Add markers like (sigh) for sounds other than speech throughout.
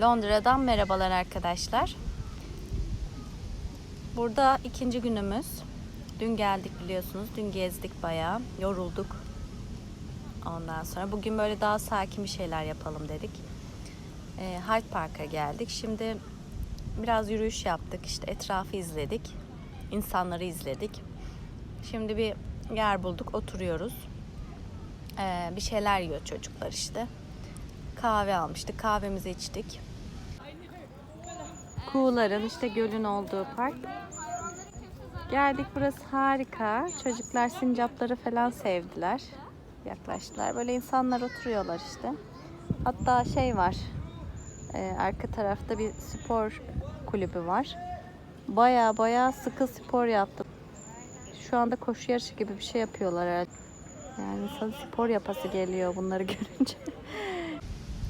Londra'dan merhabalar arkadaşlar. Burada ikinci günümüz. Dün geldik biliyorsunuz. Dün gezdik bayağı. Yorulduk. Ondan sonra bugün böyle daha sakin bir şeyler yapalım dedik. E, Hyde Park'a geldik. Şimdi biraz yürüyüş yaptık. İşte etrafı izledik. İnsanları izledik. Şimdi bir yer bulduk. Oturuyoruz. E, bir şeyler yiyor çocuklar işte. Kahve almıştık. Kahvemizi içtik. Kuğuların işte gölün olduğu park. Geldik burası harika. Çocuklar sincapları falan sevdiler. Yaklaştılar. Böyle insanlar oturuyorlar işte. Hatta şey var. e, arka tarafta bir spor kulübü var. Baya baya sıkı spor yaptım. Şu anda koşu yarışı gibi bir şey yapıyorlar herhalde. Yani insan spor yapası geliyor bunları (laughs) görünce.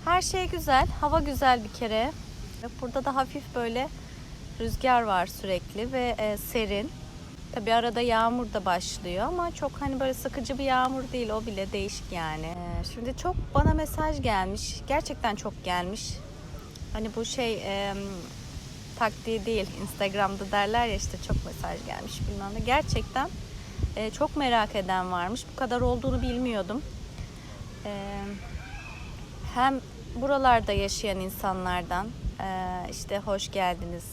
Her şey güzel. Hava güzel bir kere. Burada da hafif böyle rüzgar var sürekli ve e, serin. Tabi arada yağmur da başlıyor ama çok hani böyle sıkıcı bir yağmur değil. O bile değişik yani. E, şimdi çok bana mesaj gelmiş. Gerçekten çok gelmiş. Hani bu şey e, taktiği değil. Instagram'da derler ya işte çok mesaj gelmiş bilmem ne. Gerçekten e, çok merak eden varmış. Bu kadar olduğunu bilmiyordum. E, hem buralarda yaşayan insanlardan e, işte hoş geldiniz,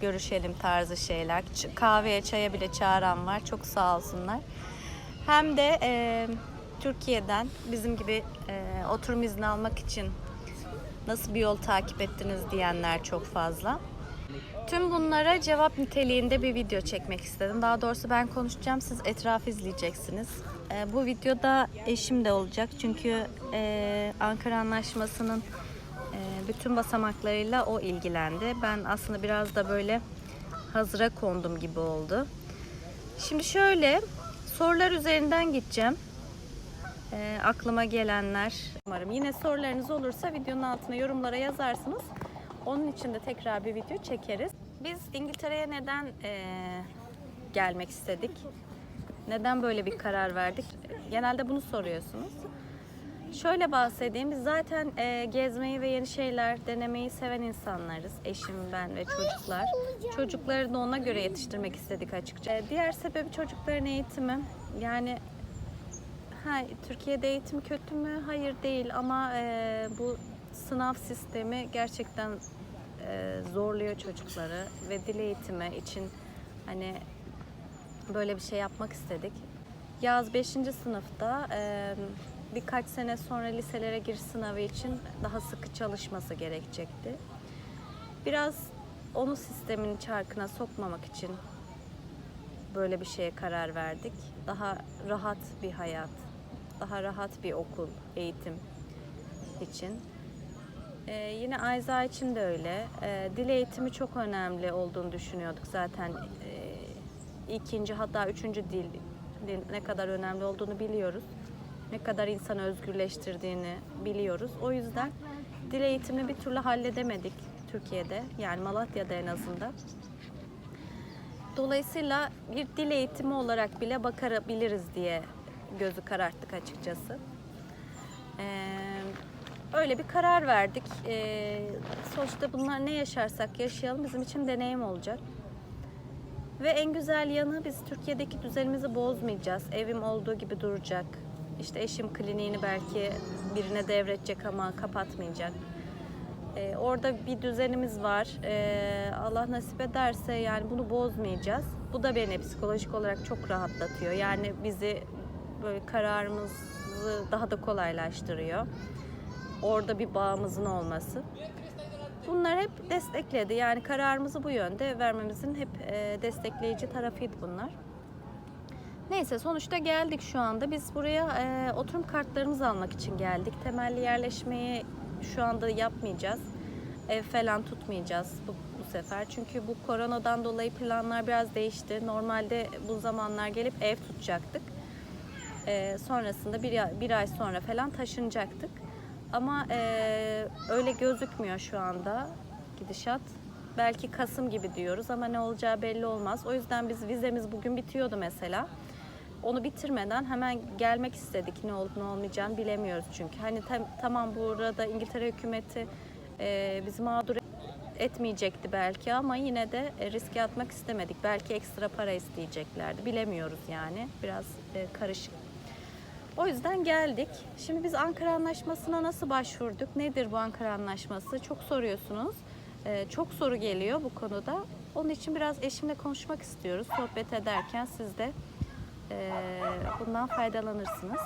görüşelim tarzı şeyler. Kahveye, çaya bile çağıran var. Çok sağ olsunlar. Hem de e, Türkiye'den bizim gibi e, oturum izni almak için nasıl bir yol takip ettiniz diyenler çok fazla. Tüm bunlara cevap niteliğinde bir video çekmek istedim. Daha doğrusu ben konuşacağım, siz etrafı izleyeceksiniz. Ee, bu videoda eşim de olacak çünkü e, Ankara Anlaşması'nın e, bütün basamaklarıyla o ilgilendi. Ben aslında biraz da böyle hazıra kondum gibi oldu. Şimdi şöyle sorular üzerinden gideceğim. E, aklıma gelenler. Umarım yine sorularınız olursa videonun altına yorumlara yazarsınız. Onun için de tekrar bir video çekeriz. Biz İngiltere'ye neden e, gelmek istedik? Neden böyle bir karar verdik? Genelde bunu soruyorsunuz. Şöyle bahsedeyim. Biz zaten e, gezmeyi ve yeni şeyler denemeyi seven insanlarız. Eşim, ben ve çocuklar. Çocukları da ona göre yetiştirmek istedik açıkça. E, diğer sebebi çocukların eğitimi. Yani ha, Türkiye'de eğitim kötü mü? Hayır değil ama e, bu sınav sistemi gerçekten e, zorluyor çocukları ve dil eğitimi için hani böyle bir şey yapmak istedik. Yaz 5. sınıfta e, birkaç sene sonra liselere giriş sınavı için daha sıkı çalışması gerekecekti. Biraz onu sistemin çarkına sokmamak için böyle bir şeye karar verdik. Daha rahat bir hayat, daha rahat bir okul, eğitim için. Ee, yine Ayza için de öyle. Ee, dil eğitimi çok önemli olduğunu düşünüyorduk zaten. Ee, ikinci hatta üçüncü dil ne kadar önemli olduğunu biliyoruz. Ne kadar insanı özgürleştirdiğini biliyoruz. O yüzden dil eğitimini bir türlü halledemedik Türkiye'de. Yani Malatya'da en azından. Dolayısıyla bir dil eğitimi olarak bile bakabiliriz diye gözü kararttık açıkçası. Ee, öyle bir karar verdik. Ee, sonuçta bunlar ne yaşarsak yaşayalım bizim için deneyim olacak. Ve en güzel yanı biz Türkiye'deki düzenimizi bozmayacağız. Evim olduğu gibi duracak. İşte eşim kliniğini belki birine devredecek ama kapatmayacak. Ee, orada bir düzenimiz var. Ee, Allah nasip ederse yani bunu bozmayacağız. Bu da beni psikolojik olarak çok rahatlatıyor. Yani bizi böyle kararımızı daha da kolaylaştırıyor. Orada bir bağımızın olması. Bunlar hep destekledi. Yani kararımızı bu yönde vermemizin hep e, destekleyici tarafıydı bunlar. Neyse sonuçta geldik şu anda. Biz buraya e, oturum kartlarımızı almak için geldik. Temelli yerleşmeyi şu anda yapmayacağız. Ev falan tutmayacağız bu, bu sefer. Çünkü bu koronadan dolayı planlar biraz değişti. Normalde bu zamanlar gelip ev tutacaktık. E, sonrasında bir, bir ay sonra falan taşınacaktık. Ama e, öyle gözükmüyor şu anda gidişat. Belki Kasım gibi diyoruz ama ne olacağı belli olmaz. O yüzden biz vizemiz bugün bitiyordu mesela. Onu bitirmeden hemen gelmek istedik. Ne olup ne olmayacağını bilemiyoruz çünkü. Hani tam- tamam burada İngiltere hükümeti e, bizi mağdur etmeyecekti belki ama yine de e, riske atmak istemedik. Belki ekstra para isteyeceklerdi. Bilemiyoruz yani. Biraz e, karışık. O yüzden geldik. Şimdi biz Ankara Anlaşması'na nasıl başvurduk? Nedir bu Ankara Anlaşması? Çok soruyorsunuz. E, çok soru geliyor bu konuda. Onun için biraz eşimle konuşmak istiyoruz. Sohbet ederken siz de e, bundan faydalanırsınız.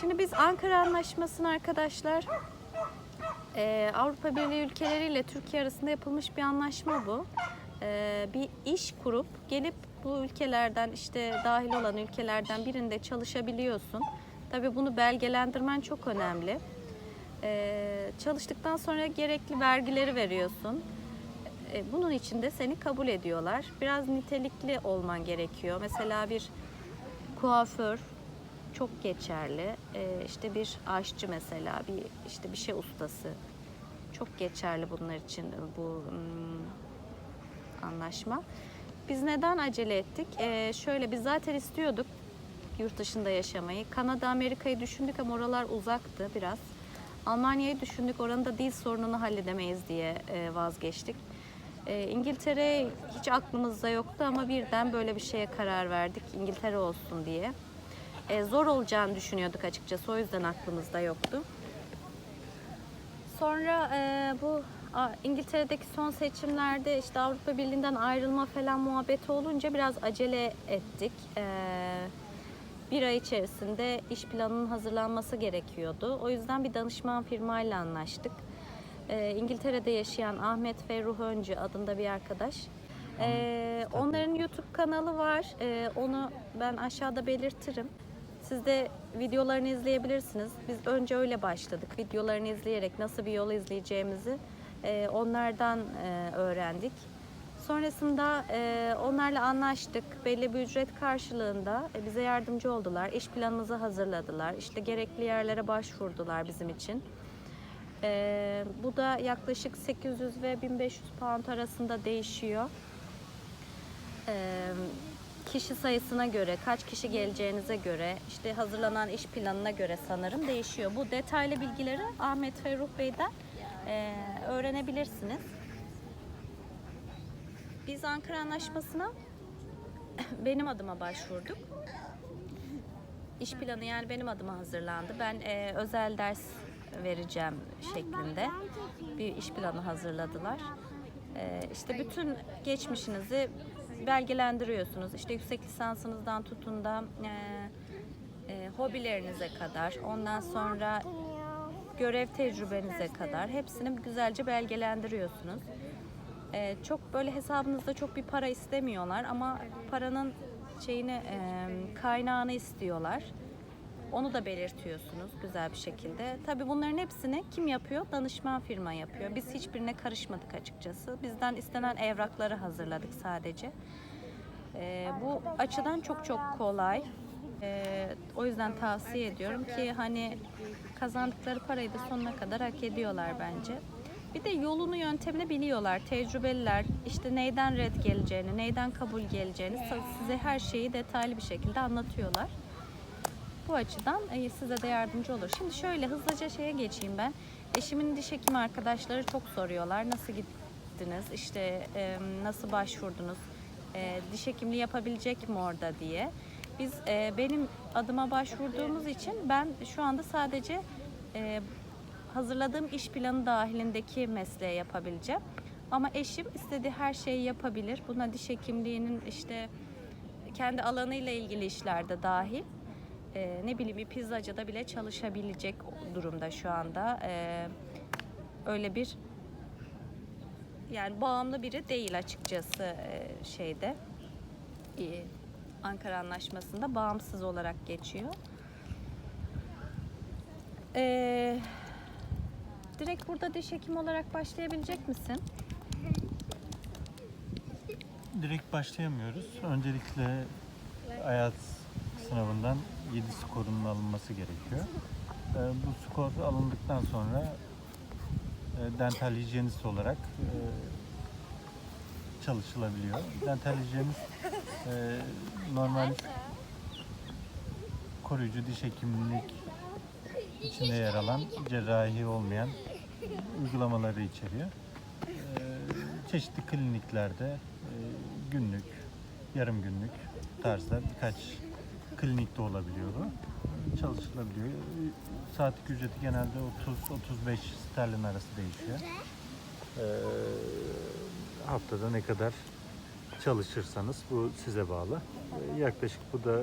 Şimdi biz Ankara Anlaşması'nı arkadaşlar ee, Avrupa Birliği ülkeleriyle Türkiye arasında yapılmış bir anlaşma bu. Ee, bir iş kurup gelip bu ülkelerden işte dahil olan ülkelerden birinde çalışabiliyorsun. Tabii bunu belgelendirmen çok önemli. Ee, çalıştıktan sonra gerekli vergileri veriyorsun. Ee, bunun için de seni kabul ediyorlar. Biraz nitelikli olman gerekiyor. Mesela bir kuaför çok geçerli. İşte bir aşçı mesela, bir işte bir şey ustası çok geçerli bunlar için bu hmm, anlaşma. Biz neden acele ettik? Ee, şöyle biz zaten istiyorduk yurt dışında yaşamayı. Kanada, Amerika'yı düşündük ama oralar uzaktı biraz. Almanya'yı düşündük, oranın da dil sorununu halledemeyiz diye e, vazgeçtik. E, İngiltere hiç aklımızda yoktu ama birden böyle bir şeye karar verdik. İngiltere olsun diye. E, zor olacağını düşünüyorduk açıkçası. O yüzden aklımızda yoktu. Sonra bu İngiltere'deki son seçimlerde işte Avrupa Birliği'nden ayrılma falan muhabbeti olunca biraz acele ettik. E, bir ay içerisinde iş planının hazırlanması gerekiyordu. O yüzden bir danışman firmayla anlaştık. E, İngiltere'de yaşayan Ahmet Ferruh Öncü adında bir arkadaş. E, onların YouTube kanalı var. Onu ben aşağıda belirtirim. Siz de videolarını izleyebilirsiniz. Biz önce öyle başladık. Videolarını izleyerek nasıl bir yol izleyeceğimizi e, onlardan e, öğrendik. Sonrasında e, onlarla anlaştık. Belli bir ücret karşılığında e, bize yardımcı oldular. İş planımızı hazırladılar. İşte gerekli yerlere başvurdular bizim için. E, bu da yaklaşık 800 ve 1500 pound arasında değişiyor. E, kişi sayısına göre, kaç kişi geleceğinize göre, işte hazırlanan iş planına göre sanırım değişiyor. Bu detaylı bilgileri Ahmet Ferruh Bey'den öğrenebilirsiniz. Biz Ankara Anlaşması'na (coughs) benim adıma başvurduk. İş planı yani benim adıma hazırlandı. Ben e, özel ders vereceğim şeklinde bir iş planı hazırladılar. E, işte bütün geçmişinizi belgelendiriyorsunuz. İşte yüksek lisansınızdan tutun da e, e, hobilerinize kadar, ondan sonra görev tecrübenize kadar hepsini güzelce belgelendiriyorsunuz. E, çok böyle hesabınızda çok bir para istemiyorlar ama paranın şeyini e, kaynağını istiyorlar. Onu da belirtiyorsunuz güzel bir şekilde. Tabii bunların hepsini kim yapıyor? Danışman firma yapıyor. Biz hiçbirine karışmadık açıkçası. Bizden istenen evrakları hazırladık sadece. Ee, bu açıdan çok çok kolay. Ee, o yüzden tavsiye ediyorum ki hani kazandıkları parayı da sonuna kadar hak ediyorlar bence. Bir de yolunu yöntemini biliyorlar. Tecrübeliler işte neyden red geleceğini, neyden kabul geleceğini size her şeyi detaylı bir şekilde anlatıyorlar. Bu açıdan e, size de yardımcı olur. Şimdi şöyle hızlıca şeye geçeyim ben. Eşimin diş hekimi arkadaşları çok soruyorlar. Nasıl gittiniz? İşte e, nasıl başvurdunuz? E, diş hekimliği yapabilecek mi orada diye. Biz e, benim adıma başvurduğumuz için ben şu anda sadece e, hazırladığım iş planı dahilindeki mesleği yapabileceğim. Ama eşim istediği her şeyi yapabilir. Buna diş hekimliğinin işte kendi alanıyla ilgili işlerde dahil e, ne bileyim bir pizzacıda bile çalışabilecek durumda şu anda. E, öyle bir yani bağımlı biri değil açıkçası e, şeyde Ankara Anlaşması'nda bağımsız olarak geçiyor. E, direkt burada diş hekimi olarak başlayabilecek misin? Direkt başlayamıyoruz. Öncelikle hayat sınavından 7 skorunun alınması gerekiyor. Ee, Bu skor alındıktan sonra e, dental hijyenist olarak e, çalışılabiliyor. Dental hijyenist e, normal koruyucu diş hekimlik içinde yer alan cerrahi olmayan uygulamaları içeriyor. Ee, çeşitli kliniklerde e, günlük, yarım günlük tarzda birkaç klinikte olabiliyor bu. Çalışılabiliyor. Saatlik ücreti genelde 30-35 sterlin arası değişiyor. Ee, haftada ne kadar çalışırsanız bu size bağlı. Ee, yaklaşık bu da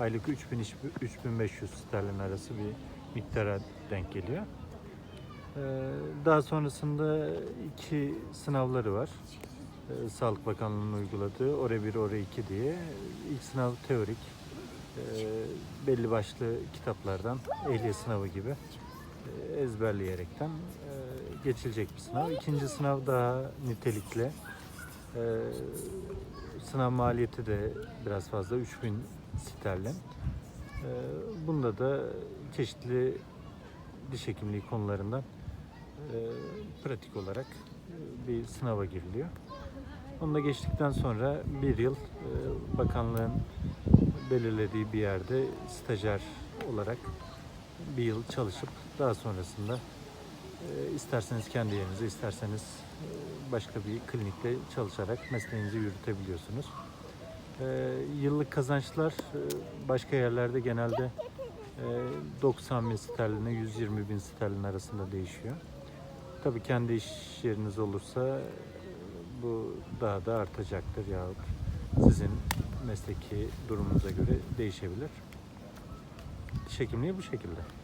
aylık 3000 iş- 3500 sterlin arası bir miktara denk geliyor. Ee, daha sonrasında iki sınavları var. Ee, Sağlık Bakanlığı'nın uyguladığı ORE 1, ORE 2 diye. İlk sınav teorik. Belli başlı kitaplardan ehliyet sınavı gibi e, ezberleyerekten e, geçilecek bir sınav. İkinci sınav daha nitelikli. Ee, sınav maliyeti de biraz fazla 3000 sterlin. Ee, bunda da çeşitli diş hekimliği konularından e, pratik olarak bir sınava giriliyor. Onu da geçtikten sonra bir yıl e, bakanlığın belirlediği bir yerde stajyer olarak bir yıl çalışıp daha sonrasında e, isterseniz kendi yerinize isterseniz başka bir klinikte çalışarak mesleğinizi yürütebiliyorsunuz. E, yıllık kazançlar e, başka yerlerde genelde e, 90 bin sterline 120 bin sterlin arasında değişiyor. Tabii kendi iş yeriniz olursa e, bu daha da artacaktır yahut sizin mesleki durumunuza göre değişebilir. Diş hekimliği bu şekilde.